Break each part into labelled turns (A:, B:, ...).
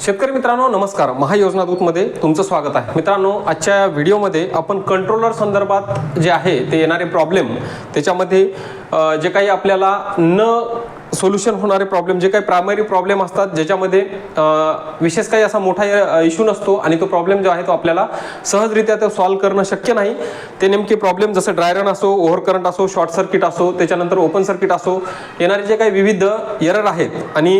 A: शेतकरी मित्रांनो नमस्कार. महायोजना दूतमध्ये तुमचं स्वागत आहे. मित्रांनो आजच्या व्हिडिओमध्ये आपण कंट्रोलर संदर्भात जे आहे ते येणारे प्रॉब्लेम त्याच्यामध्ये जे काही आपल्याला न सोल्युशन होणारे प्रॉब्लेम जे काही प्रायमरी प्रॉब्लेम असतात ज्याच्यामध्ये विशेष काही असा मोठा इश्यू नसतो आणि तो प्रॉब्लेम जो आहे तो आपल्याला सहजरित्या तो सॉल्व्ह करणं शक्य नाही. ते नेमके प्रॉब्लेम जसं ड्रायरन असो ओव्हर करंट असो शॉर्ट सर्किट असो त्याच्यानंतर ओपन सर्किट असो येणारे जे काही विविध एरर आहेत आणि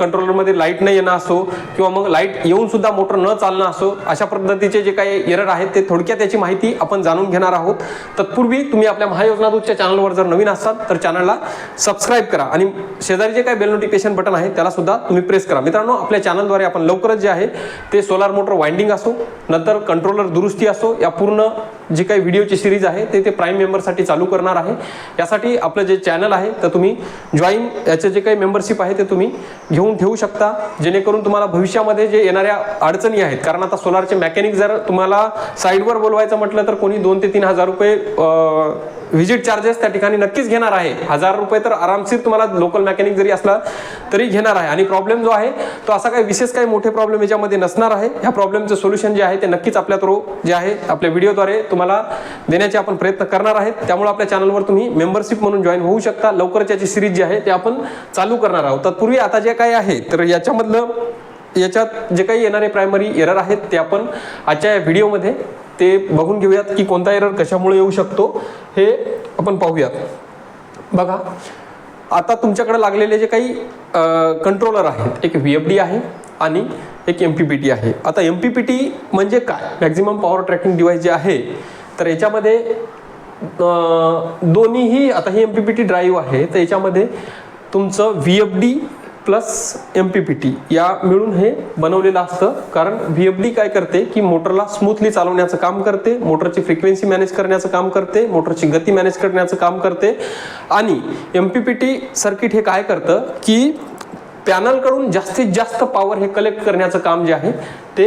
A: कंट्रोलरमध्ये लाइट न येणं असो किंवा मग लाइट येऊन सुद्धा मोटर न चालणं असो अशा पद्धतीचे जे काही एरर आहेत ते थोडक्यात त्याची माहिती आपण जाणून घेणार आहोत. तत्पूर्वी तुम्ही आपल्या महायोजना दूतच्या चॅनलवर जर नवीन असाल तर चॅनलला सबस्क्राईब करा आणि शेजारी जे काही बेल नोटिफिकेशन बटन आहे त्याला सुद्धा तुम्ही प्रेस करा. मित्रांनो आपल्या चॅनलद्वारे आपण लवकरच जे आहे ते सोलार मोटर वाइंडिंग असो नंतर कंट्रोलर दुरुस्ती असो या पूर्ण जी काही व्हिडिओची सिरीज आहे ते ते प्राईम मेंबरसाठी चालू करणार आहे. यासाठी आपलं जे चॅनल आहे तर तुम्ही जॉईन याचे जे काही मेंबरशिप आहे ते तुम्ही घेऊन ठेवू शकता. जेणेकरून तुम्हाला भविष्यामध्ये जे येणाऱ्या अडचणी आहेत कारण आता सोलारचे मेकॅनिक जर तुम्हाला साईडवर बोलवायचं म्हटलं तर कोणी दोन ते तीन हजार रुपये व्हिजिट चार्जेस त्या ठिकाणी नक्कीच घेणार आहे. हजार रुपये तर आरामशीर तुम्हाला लोकल मेकॅनिक जरी असला तरी घेणार आहे. आणि प्रॉब्लेम जो आहे तो असा काही विशेष काही मोठे प्रॉब्लेम याच्यामध्ये नसणार आहे. ह्या प्रॉब्लेमचं सोल्युशन जे आहे ते नक्कीच आपल्या थ्रू जे आहे आपल्या व्हिडिओद्वारे तुम्हाला देण्याचे आपण प्रयत्न करणार आहेत. त्यामुळे आपल्या चॅनलवर तुम्ही मेंबरशिप म्हणून जॉईन होऊ शकता. लवकरच याची सिरीज जी आहे ते आपण चालू करणार आहोत. तत्पूर्वी आता जे काही आहे तर याच्यामधलं याच्यात जे काही येणारे प्रायमरी एरर आहेत ते आपण आजच्या या व्हिडिओमध्ये ते बघून घेऊयात की कोणता एरर कशामुळे येऊ शकतो हे आपण पाहूयात. बघा आता तुमच्याकडे लागलेले जे काही कंट्रोलर आहेत एक व्ही एफ डी आहे आणि एक एम पी पी टी आहे. आता एम पी पी टी म्हणजे काय? मॅक्झिमम पॉवर ट्रॅकिंग डिव्हाइस जे आहे तर याच्यामध्ये दोन्हीही आता ही M P P T drive आहे तर याच्यामध्ये तुमचं V F D plus M P P T या मिळून हे बनवलेलं असतं. कारण व्ही एफ डी काय करते? की मोटरला स्मूथली चालवण्याचं काम करते मोटरची फ्रिक्वेन्सी मॅनेज करण्याचं काम करते मोटरची गती मॅनेज करण्याचं काम करते. आणि M P P T circuit हे काय करतं? की पॅनलकडून जास्तीत जास्त पॉवर हे कलेक्ट करण्याचं काम जे आहे ते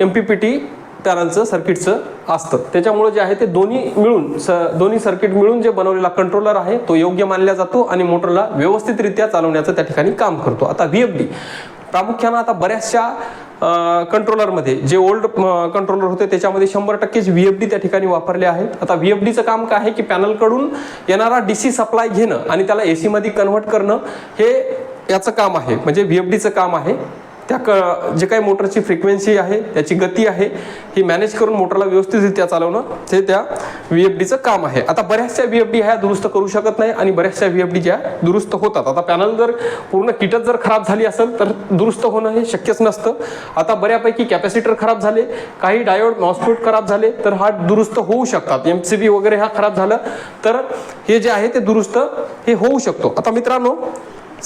A: एम पी पी टी पॅनलचं सर्किटचं असतं. त्याच्यामुळे जे आहे ते दोन्ही मिळून स दोन्ही सर्किट मिळून जे बनवलेला कंट्रोलर आहे तो योग्य मानला जातो आणि मोटरला व्यवस्थितरित्या चालवण्याचं त्या ठिकाणी काम करतो. आता व्ही एफ डी प्रामुख्यानं आता बऱ्याचशा कंट्रोलरमध्ये जे ओल्ड कंट्रोलर होते त्याच्यामध्ये शंभर टक्केच व्ही एफ डी त्या ठिकाणी वापरले आहेत. आता व्ही एफ डीचं काम काय आहे की पॅनलकडून येणारा डी सी सप्लाय घेणं आणि त्याला ए सीमध्ये कन्व्हर्ट करणं हे याचं काम आहे. म्हणजे व्ही एफ डीचं काम आहे. त्या क जे काही मोटरची फ्रिक्वेन्सी आहे त्याची गती आहे ही मॅनेज करून मोटरला व्यवस्थितरित्या चालवणं हे त्या व्ही एफ डीचं काम आहे. आता बऱ्याचशा व्ही एफ डी ह्या दुरुस्त करू शकत नाही आणि बऱ्याचशा व्ही एफ डी ज्या दुरुस्त होतात. आता पॅनल जर पूर्ण किटच जर खराब झाली असेल तर दुरुस्त होणं हे शक्यच नसतं. आता बऱ्यापैकी कॅपॅसिटर खराब झाले काही डायोड मॉस्फेट खराब झाले तर हा दुरुस्त होऊ शकतात. एम सी बी वगैरे हा खराब झालं तर हे जे आहे ते दुरुस्त हे होऊ शकतो. आता मित्रांनो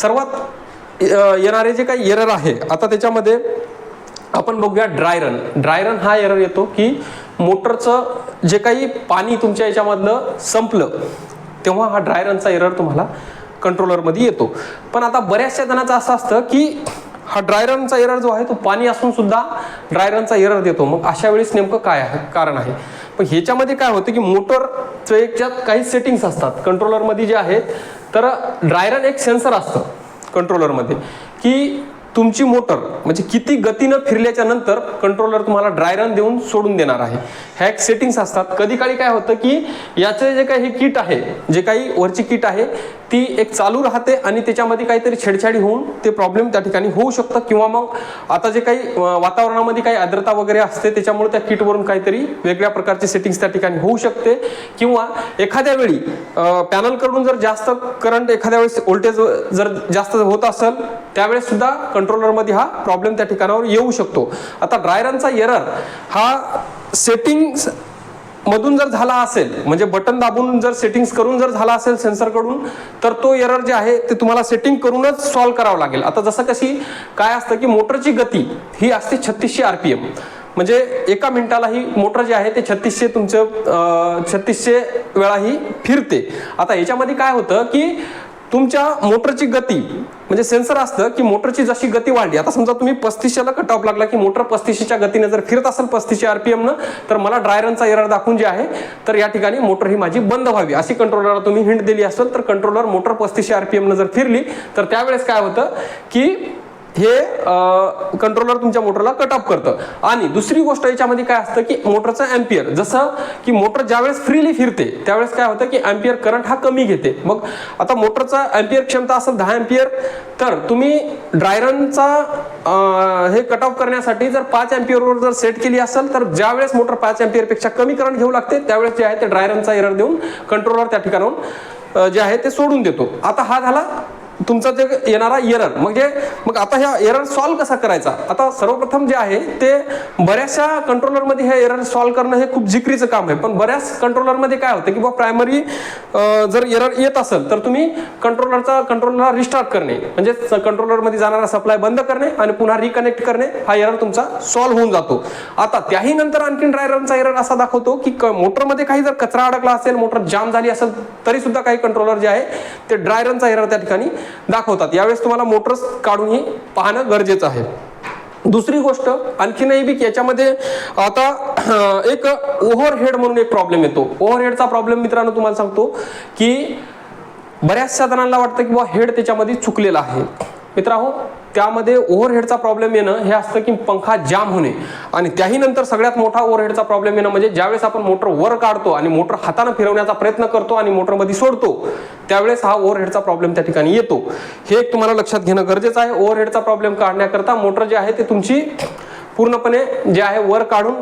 A: सर्वात येणारे जे काही एरर आहे आता त्याच्यामध्ये आपण बघूया ड्रायरन ड्रायरन हा एरर येतो की मोटरचं जे काही पाणी तुमच्या याच्यामधलं संपलं तेव्हा हा ड्रायरनचा एरर तुम्हाला कंट्रोलरमध्ये येतो. पण आता बऱ्याचशा जणांचं असं असतं की हा ड्रायरनचा एरर जो आहे तो पाणी असून सुद्धा ड्रायरनचा एरर देतो. मग अशा वेळेस नेमकं काय आहे? कारण आहे. पण ह्याच्यामध्ये काय होतं की मोटरचं याच्यात काही सेटिंग्स असतात कंट्रोलरमध्ये जे आहेत तर ड्रायरन एक सेन्सर असतं कंट्रोलरमध्ये की तुमची मोटर म्हणजे किती गतीनं फिरल्याच्या नंतर कंट्रोलर तुम्हाला ड्राय रन देऊन सोडून देणार आहे. ह्या एक सेटिंग्स असतात. कधी काळी काय होतं की याचं जे काही हे किट आहे जे काही वरची किट आहे ती एक चालू राहते आणि त्याच्यामध्ये काहीतरी छेडछाडी होऊन ते प्रॉब्लेम त्या ठिकाणी होऊ शकतं. किंवा मग आता जे काही वातावरणामध्ये काही आर्द्रता वगैरे असते त्याच्यामुळे त्या किटवरून काहीतरी वेगळ्या प्रकारची सेटिंग्स त्या ठिकाणी होऊ शकते. किंवा एखाद्या वेळी पॅनलकडून जर जास्त करंट एखाद्या वेळेस व्होल्टेज जर जास्त होत असेल त्यावेळेस सुद्धा कंट्रोलरमध्ये हा प्रॉब्लेम त्या ठिकाणावर येऊ शकतो. आता ड्रायरनचा एरर हा सेटिंग्स मधून जर झाला असेल म्हणजे बटन दाबून जर सेटिंग्स करून जर झाला असेल सेन्सरकडून तर तो एरर जे आहे ते तुम्हाला सेटिंग करूनच सॉल्व्ह करावं लागेल. आता जसं कशी काय असतं की मोटरची गती ही असते छत्तीसशे आरपीएम. म्हणजे एका मिनिटाला ही मोटर जे आहे ते छत्तीसशे तुमचं छत्तीसशे वेळा ही फिरते. आता याच्यामध्ये काय होतं की तुमच्या मोटरची गती म्हणजे सेन्सर असतं की मोटरची जशी गती वाढली आता समजा तुम्ही पस्तीसशेला कट ऑफ लागला की मोटर पस्तीसशेच्या गतीने जर फिरत असेल पस्तीसशे आरपीएम न तर मला ड्रायरनचा एरर दाखवून जे आहे तर या ठिकाणी मोटर ही माझी बंद व्हावी. अशी कंट्रोलरला तुम्ही हिंट दिली असेल तर कंट्रोलर मोटर पस्तीसशे आरपीएम न जर फिरली तर त्यावेळेस काय होतं की हे कंट्रोलर तुमच्या मोटरला कट ऑफ करतं. आणि दुसरी गोष्ट याच्यामध्ये काय असतं की मोटरचं अँपियर जसं की मोटर ज्यावेळेस फ्रीली फिरते त्यावेळेस काय होतं की अँपियर करंट हा कमी घेते. मग आता मोटरचा अँपियर क्षमता असेल दहा अँपियर तर तुम्ही ड्रायरनचा हे कट ऑफ करण्यासाठी जर पाच अँपियरवर जर सेट केली असेल तर ज्यावेळेस मोटर पाच अँपियरपेक्षा कमी करंट घेऊ लागते त्यावेळेस जे आहे ते ड्रायरनचा एरर देऊन कंट्रोलर त्या ठिकाणाहून जे आहे ते सोडून देतो. आता हा झाला तुमचा जे येणारा एरर म्हणजे मग आता ह्या एरर सॉल्व्ह कसा करायचा? आता सर्वप्रथम जे आहे ते बऱ्याचशा कंट्रोलरमध्ये हे एरर सॉल्व्ह करणं हे खूप जिकरीचं काम आहे. पण बऱ्याच कंट्रोलरमध्ये काय होतं की बा प्रायमरी जर एरर येत असेल तर तुम्ही कंट्रोलरचा कंट्रोलरला रिस्टार्ट करणे. म्हणजे कंट्रोलरमध्ये जाणारा सप्लाय बंद करणे आणि पुन्हा रिकनेक्ट करणे हा एरर तुमचा सॉल्व्ह होऊन जातो. आता त्याही नंतर आणखीन ड्रायव्हरचा एरर असा दाखवतो की क- मोटरमध्ये काही जर कचरा अडकला असेल मोटर जाम झाली असेल तरी सुद्धा काही कंट्रोलर जे आहे ते ड्रायरनचा एरर त्या ठिकाणी दाखवतात. यावेळेस तुम्हाला मोटर्स काढूनही पाहणं गरजेचं आहे. दुसरी गोष्ट आणखीनही बी याच्यामध्ये आता एक ओव्हरहेड म्हणून एक प्रॉब्लेम येतो. ओव्हरहेडचा प्रॉब्लेम मित्रांनो तुम्हाला सांगतो की बऱ्याचशा जणांना वाटतं की बा हेड त्याच्यामध्ये चुकलेला आहे. मित्रांनो त्यामध्ये ओव्हरहेडचा प्रॉब्लेम येणं हे असतं की पंखा जाम होणे. आणि त्याही नंतर सगळ्यात मोठा ओव्हरहेडचा प्रॉब्लेम येणं म्हणजे ज्यावेळेस आपण मोटर वर काढतो आणि मोटर हाताने फिरवण्याचा प्रयत्न करतो आणि मोटरमध्ये सोडतो त्यावेळेस हा ओव्हरहेडचा प्रॉब्लेम त्या ठिकाणी येतो. हे एक तुम्हाला लक्षात घेणं गरजेचं आहे. ओव्हरहेडचा प्रॉब्लेम काढण्याकरता मोटर जे आहे ते तुमची पूर्णपणे जे आहे वर काढून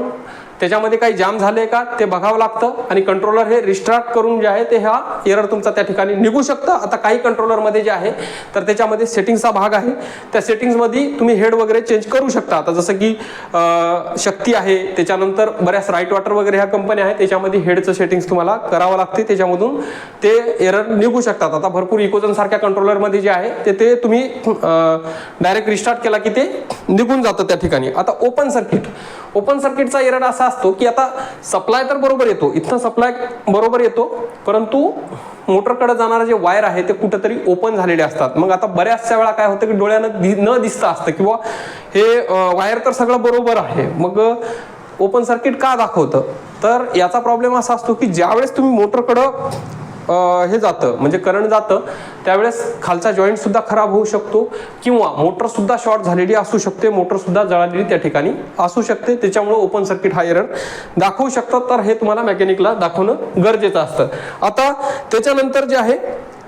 A: त्याच्यामध्ये काही जाम झाले का ते बघावं लागतं आणि कंट्रोलर हे रिस्टार्ट करून जे आहे ते हा एरर तुमचा त्या ठिकाणी निघू शकतं. आता काही कंट्रोलरमध्ये जे आहे तर त्याच्यामध्ये सेटिंगचा भाग आहे. त्या सेटिंग्समध्ये तुम्ही हेड वगैरे चेंज करू शकता. आता जसं की शक्ती आहे त्याच्यानंतर बऱ्याच राईट वॉटर वगैरे ह्या कंपन्या आहेत त्याच्यामध्ये हेडचं सेटिंग्स तुम्हाला करावं लागते. त्याच्यामधून ते एरर निघू शकतात. आता भरपूर इकोजन सारख्या कंट्रोलरमध्ये जे आहे ते ते तुम्ही डायरेक्ट रिस्टार्ट केला की ते निघून जातं त्या ठिकाणी. आता ओपन सर्किट ओपन सर्किटचा एरर असा असतो की आता सप्लाय तर बरोबर येतो इथं सप्लाय बरोबर येतो परंतु मोटरकडे जाणारं जे वायर आहे ते कुठेतरी ओपन झालेले असतात. मग आता बऱ्याचशा वेळा काय होतं की डोळ्यानं न दिसता असतं किंवा हे वायर तर सगळं बरोबर आहे. मग ओपन सर्किट का दाखवतं? तर याचा प्रॉब्लेम असा असतो की ज्यावेळेस तुम्ही मोटरकडं हे जातं. म्हणजे करंट जातं. त्यावेळेस खालचा जॉईंट सुद्धा खराब होऊ शकतो किंवा मोटर सुद्धा शॉर्ट झालेली असू शकते. मोटर सुद्धा जळालेली त्या ठिकाणी असू शकते. त्याच्यामुळे ओपन सर्किट हा एरर दाखवू शकतात. तर हे तुम्हाला मेकॅनिकला दाखवणं गरजेचं असतं. आता त्याच्यानंतर जे आहे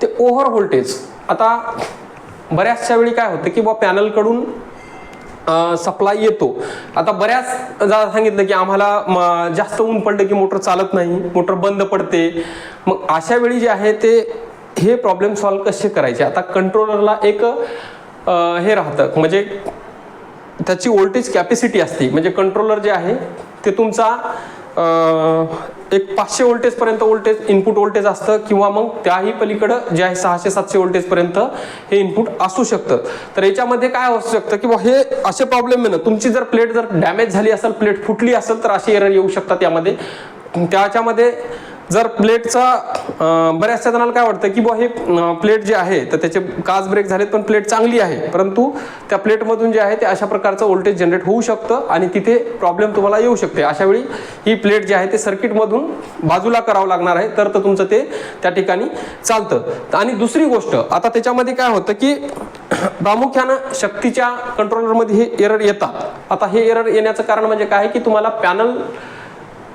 A: ते ओव्हर व्होल्टेज आता बऱ्याचशा वेळी काय होतं की बा पॅनलकडून सप्लाय येतो. आता बऱ्याच सांगितलं की आम्हाला जास्त ऊन पडलं की मोटर चालत नाही मोटर बंद पडते. मग अशा वेळी जे आहे ते हे प्रॉब्लेम सॉल्व्ह कसे करायचे? आता कंट्रोलरला एक हे राहतं. म्हणजे त्याची वोल्टेज कॅपॅसिटी असते. म्हणजे कंट्रोलर जे आहे ते तुमचा एक पाचशे व्होल्टेज पर्यंत व्होल्टेज इनपुट व्होल्टेज असतं किंवा मग त्याही पलीकडं जे आहे सहाशे सातशे व्होल्टेज पर्यंत हे इनपुट असू शकतं. तर याच्यामध्ये काय असू शकतं किंवा हे असे प्रॉब्लेम आहे ना तुमची जर प्लेट जर डॅमेज झाली असेल प्लेट फुटली असेल तर असे एरर येऊ शकतात यामध्ये. त्याच्यामध्ये जर प्लेटचा बऱ्याचशा जणांना काय वाटतं की बुवा हे प्लेट जे आहे तर त्याचे काच ब्रेक झालेत पण प्लेट चांगली आहे. परंतु त्या प्लेटमधून जे आहे ते अशा प्रकारचं व्होल्टेज जनरेट होऊ शकतं आणि तिथे प्रॉब्लेम तुम्हाला येऊ शकते. अशा वेळी ही प्लेट जी आहे ते सर्किटमधून बाजूला करावं लागणार आहे तर तर तुमचं ते त्या ठिकाणी चालतं. आणि दुसरी गोष्ट आता त्याच्यामध्ये काय होतं की प्रामुख्यानं शक्तीच्या कंट्रोलरमध्ये हे एरर येतात. आता हे एरर येण्याचं कारण म्हणजे काय की तुम्हाला पॅनल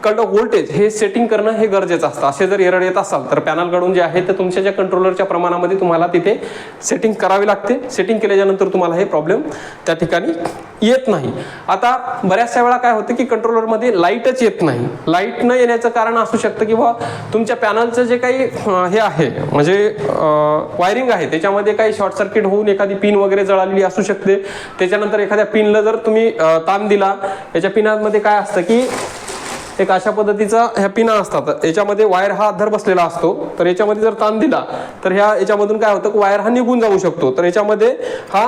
A: कडं व्होल्टेज हे सेटिंग करणं हे गरजेचं असतं. असे जर एरर येत असाल तर पॅनलकडून जे आहे ते तुमच्या ज्या कंट्रोलरच्या प्रमाणामध्ये तुम्हाला तिथे सेटिंग करावी लागते. सेटिंग केल्याच्यानंतर तुम्हाला हे प्रॉब्लेम त्या ठिकाणी येत नाही. आता बऱ्याचशा वेळा काय होतं की कंट्रोलरमध्ये लाईटच येत नाही. लाइट न येण्याचं कारण असू शकतं किंवा तुमच्या पॅनलचं जे काही हे आहे म्हणजे वायरिंग आहे त्याच्यामध्ये काही शॉर्ट सर्किट होऊन एखादी पिन वगैरे जळालेली असू शकते. त्याच्यानंतर एखाद्या पिनला जर तुम्ही ताण दिला याच्या पिनामध्ये काय असतं की एक अशा पद्धतीचा ह्या पिना असतात. याच्यामध्ये वायर हा धर बसलेला असतो. तर याच्यामध्ये जर ताण दिला तर ह्या याच्यामधून काय होतं? वायर हा निघून जाऊ शकतो. तर याच्यामध्ये हा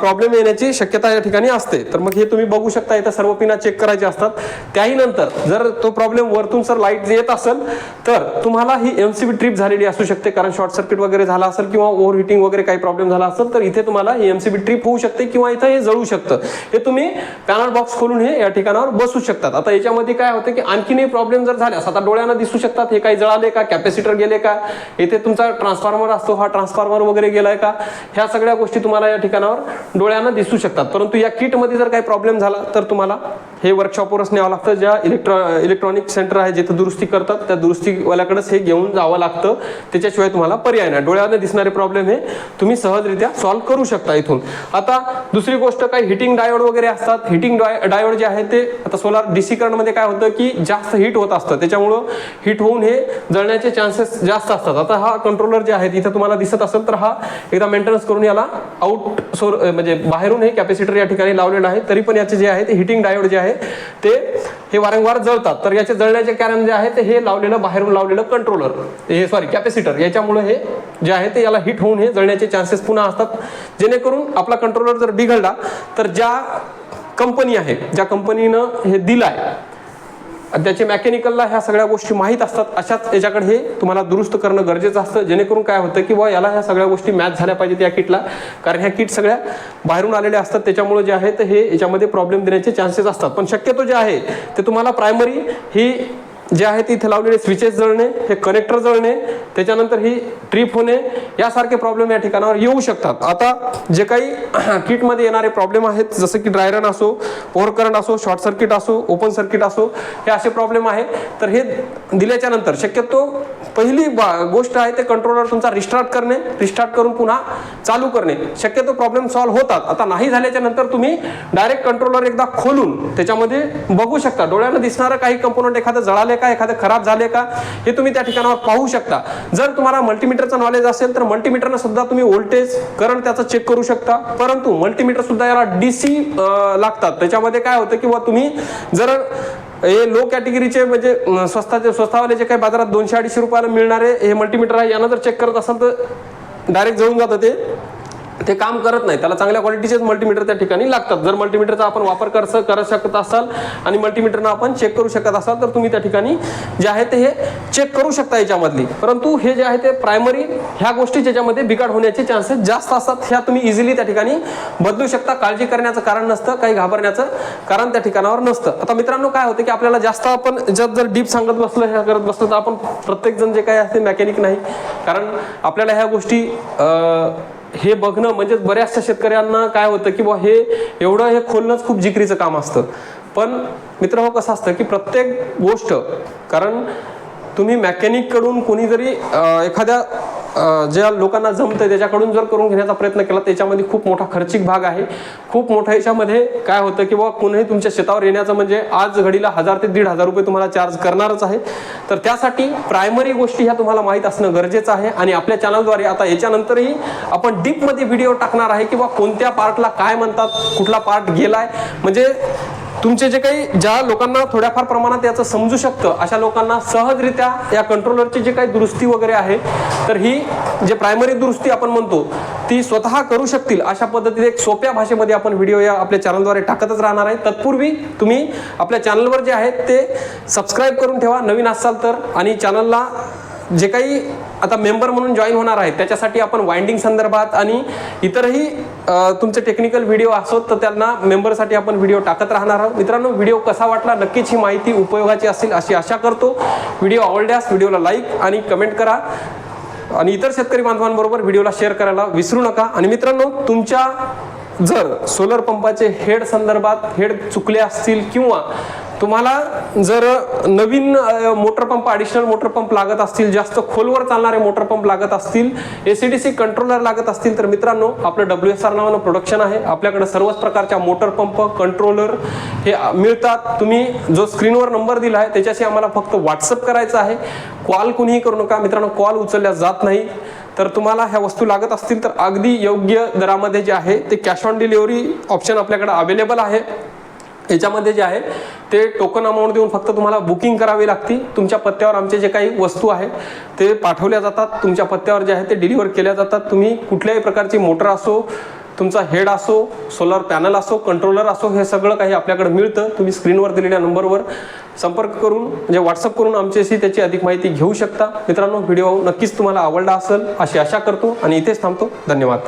A: प्रॉब्लेम येण्याची शक्यता या ठिकाणी असते. तर मग हे तुम्ही बघू शकता इथं सर्व पिना चेक करायचे असतात. त्याही नंतर जर तो प्रॉब्लेम वरतून सर लाइट येत असेल तर तुम्हाला ही एम सी बी ट्रिप झालेली असू शकते. कारण शॉर्ट सर्किट वगैरे झाला असेल किंवा ओव्हर हिटिंग वगैरे काही प्रॉब्लेम झाला असेल तर इथे तुम्हाला ही एम सी बी ट्रिप होऊ शकते किंवा इथं हे जळू शकतं. हे तुम्ही पॅनल बॉक्स खोलून हे या ठिकाणावर बसू शकतात. आता याच्यामध्ये काय होतं की आणखीनही प्रॉब्लेम जर झाल्यास आता डोळ्यांना दिसू शकतात. हे काही जळाले का? कॅपॅसिटर गेले का? इथे तुमचा ट्रान्सफॉर्मर असतो हा ट्रान्सफॉर्मर वगैरे गेलाय का? ह्या सगळ्या गोष्टी तुम्हाला या ठिकाणावर डोळ्यांना दिसू शकतात. परंतु या किटमध्ये जर काही प्रॉब्लेम झाला तर तुम्हाला हे वर्कशॉपवरच न्यावं लागतं. ज्या इलेक्ट्रॉ इलेक्ट्रॉनिक सेंटर आहे जिथं दुरुस्ती करतात त्या दुरुस्तीवाल्याकडेच हे घेऊन जावं लागतं. त्याच्याशिवाय तुम्हाला पर्याय नाही. डोळ्याने दिसणारे प्रॉब्लेम हे तुम्ही सहजरित्या सॉल्व्ह करू शकता इथून. आता दुसरी गोष्ट काही हिटिंग डायोड वगैरे असतात. हिटिंग डायोड जे आहे ते आता सोलार डीसी मध्ये काय होतं की जास्त हिट होत असतं. त्याच्यामुळं हिट होऊन हे जळण्याचे चान्सेस जास्त असतात. आता हा कंट्रोलर जे आहे इथं तुम्हाला दिसत असेल तर हा एकदा मेंटेनन्स करून याला आउट सोर म्हणजे बाहेरून हे कॅपॅसिटर या ठिकाणी लावलेलं आहे. तरी पण याचे जे आहे ते हिटिंग डायोड जे आहे ते हे वारंवार जळतात. तर याचे जळण्याचे कारण जे आहे ते हे लावलेलं बाहेरून लावलेलं कंट्रोलर हे सॉरी कॅपॅसिटर याच्यामुळे हे जे आहे ते याला हिट होऊन हे जळण्याचे चान्सेस पुन्हा असतात. जेणेकरून आपला कंट्रोलर जर बिघडला तर ज्या कंपनी आहे ज्या कंपनीनं हे दिलाय आहे त्याचे मेकॅनिकलला ह्या सगळ्या गोष्टी माहीत असतात. अशाच याच्याकडे हे तुम्हाला दुरुस्त करणं गरजेचं असतं. जेणेकरून काय होतं की बुवा याला ह्या सगळ्या गोष्टी मॅच झाल्या पाहिजेत या किटला कारण ह्या किट सगळ्या बाहेरून आलेल्या असतात. त्याच्यामुळे जे आहे तर हे याच्यामध्ये प्रॉब्लेम देण्याचे चान्सेस असतात. पण शक्यतो जे आहे ते तुम्हाला प्रायमरी ही जे आहे ते इथे लावलेले स्विचेस जळणे हे कनेक्टर जळणे त्याच्यानंतर ही ट्रिप होणे यासारखे प्रॉब्लेम या ठिकाणावर येऊ शकतात. आता जे काही किटमध्ये येणारे प्रॉब्लेम आहेत जसं की ड्रायरन असो ओव्हर करंट असो शॉर्ट सर्किट असो ओपन सर्किट असो हे असे प्रॉब्लेम आहे. तर हे दिल्याच्या नंतर शक्यतो पहिली बा- गोष्ट आहे ते कंट्रोलर तुमचा रिस्टार्ट करणे रिस्टार्ट करून पुन्हा चालू करणे. शक्यतो प्रॉब्लेम सॉल्व्ह होतात. आता नाही झाल्याच्यानंतर तुम्ही डायरेक्ट कंट्रोलर एकदा खोलून त्याच्यामध्ये बघू शकता. डोळ्यानं दिसणारं काही कंपोनंट एखादं जळाले का एखादं खराब झाले का हे तुम्ही त्या ठिकाणावर पाहू शकता. जर तुम्हाला मल्टीमीटरचं नॉलेज असेल तर मल्टीमीटरनं सुद्धा तुम्ही व्होल्टेज करंट त्याचं चेक करू शकता. परंतु मल्टीमीटर सुद्धा याला डीसी लागतात. त्याच्यामध्ये काय होतं किंवा तुम्ही जर हे लो कॅटेगरीचे म्हणजे स्वस्ताचे स्वस्तावाले जे काही बाजारात दोनशे अडीचशे रुपयाला मिळणारे हे मल्टीमीटर आहे यांना जर चेक करत असाल तर डायरेक्ट जळून जातं ते. ते काम करत नाही. त्याला चांगल्या क्वालिटीचेच मल्टीमीटर त्या ठिकाणी लागतात. जर मल्टीमीटरचा आपण वापर कर करत शकत असाल आणि मल्टीमीटरनं आपण चेक करू शकत असाल तर तुम्ही त्या ठिकाणी जे आहे ते हे चेक करू शकता याच्यामधली. परंतु हे जे आहे ते प्रायमरी ह्या गोष्टी ज्याच्यामध्ये बिघाड होण्याचे चान्सेस जास्त असतात ह्या तुम्ही इझिली त्या ठिकाणी बदलू शकता. काळजी करण्याचं कारण नसतं काही घाबरण्याचं कारण त्या ठिकाणावर नसतं. आता मित्रांनो काय होतं की आपल्याला जास्त आपण जर जर डीप सांगत बसलो ह्या करत बसलो तर आपण प्रत्येकजण जे काही असते मेकॅनिक नाही. कारण आपल्याला ह्या गोष्टी हे बघणं म्हणजे बऱ्याचशा शेतकऱ्यांना काय होतं की बुवा हे एवढं हे खोलणंच खूप जिकरीचं काम असतं. पण मित्र हो कसं असतं की प्रत्येक गोष्ट कारण तुम्ही मॅकॅनिककडून कोणी जरी एखाद्या ज्या लोकांना जमतं त्याच्याकडून जर करून घेण्याचा प्रयत्न केला त्याच्यामध्ये खूप मोठा खर्चिक भाग आहे. खूप मोठा याच्यामध्ये काय होतं की बाबा कोणीही तुमच्या शेतावर येण्याचं म्हणजे आज घडीला हजार ते दीड हजार रुपये तुम्हाला चार्ज करणारच आहे. तर त्यासाठी प्रायमरी गोष्टी ह्या तुम्हाला माहीत असणं गरजेचं आहे आणि आपल्या चॅनलद्वारे आता याच्यानंतरही आपण डीपमध्ये व्हिडिओ टाकणार आहे की बाबा कोणत्या पार्टला काय म्हणतात कुठला पार्ट गेलाय. म्हणजे तुमचे जे काही ज्या लोकांना थोड्याफार प्रमाणात याचं समजू शकतं अशा लोकांना सहजरित्या या कंट्रोलरची जे काही दुरुस्ती वगैरे आहे तर ही जे प्रायमरी दुरुस्ती आपण म्हणतो ती स्वतः करू शकतील अशा पद्धतीने एक सोप्या भाषेमध्ये आपण व्हिडिओ या आपल्या चॅनलद्वारे टाकतच राहणार आहे. तत्पूर्वी तुम्ही आपल्या चॅनलवर जे आहेत ते सबस्क्राईब करून ठेवा. नवीन असाल तर आणि चॅनलला जे काही आता मेंबर म्हणून जॉईन होणार आहेत त्याच्यासाठी आपण वाइंडिंग संदर्भात आणि इतरही तुमचे टेक्निकल व्हिडिओ असोत तर त्यांना मेंबरसाठी आपण व्हिडिओ टाकत राहणार आहोत. मित्रांनो व्हिडिओ कसा वाटला? नक्कीच ही माहिती उपयोगाची असेल अशी आशा करतो. व्हिडिओ आवडल्यास व्हिडिओला लाईक आणि कमेंट करा. आणि इतर शेतकरी बांधवांबरोबर व्हिडिओला शेअर करायला विसरू नका. आणि मित्रांनो तुमच्या जर सोलर पंपाचे हेड संदर्भात हेड चुकले असतील किंवा तुम्हाला जर नवीन motor pump additional motor pump लागत असतील जास्त खोलवर चालणारे मोटर पंप लागत असतील एसीडीसी कंट्रोलर लागत असतील तर मित्रांनो आपलं डब्ल्यू एस आर नावानं प्रोडक्शन आहे. आपल्याकडे सर्वच प्रकारच्या मोटर पंप कंट्रोलर हे मिळतात. तुम्ही जो स्क्रीनवर नंबर दिला आहे त्याच्याशी आम्हाला फक्त व्हॉट्सअप करायचं आहे. कॉल कुणीही करू नका. मित्रांनो कॉल उचलल्या जात नाही. तर तुम्हाला ह्या वस्तू लागत असतील तर अगदी योग्य दरामध्ये जे आहे ते कॅश ऑन डिलिव्हरी ऑप्शन आपल्याकडे अवेलेबल आहे. याच्यामध्ये जे आहे ते टोकन अमाऊंट देऊन फक्त तुम्हाला बुकिंग करावी लागते. तुमच्या पत्त्यावर आमचे जे काही वस्तू आहे ते पाठवल्या जातात. तुमच्या पत्त्यावर जे आहे ते डिलिव्हर केल्या जातात. तुम्ही कुठल्याही प्रकारची मोटर असो तुमचा हेड असो सोलर पॅनल असो कंट्रोलर असो हे सगळं काही आपल्याकडे मिळतं. तुम्ही स्क्रीनवर दिलेल्या नंबरवर संपर्क करून म्हणजे व्हॉट्सअप करून आमच्याशी त्याची अधिक माहिती घेऊ शकता. मित्रांनो व्हिडिओ नक्कीच तुम्हाला आवडला असेल अशी आशा करतो आणि इथेच थांबतो. धन्यवाद.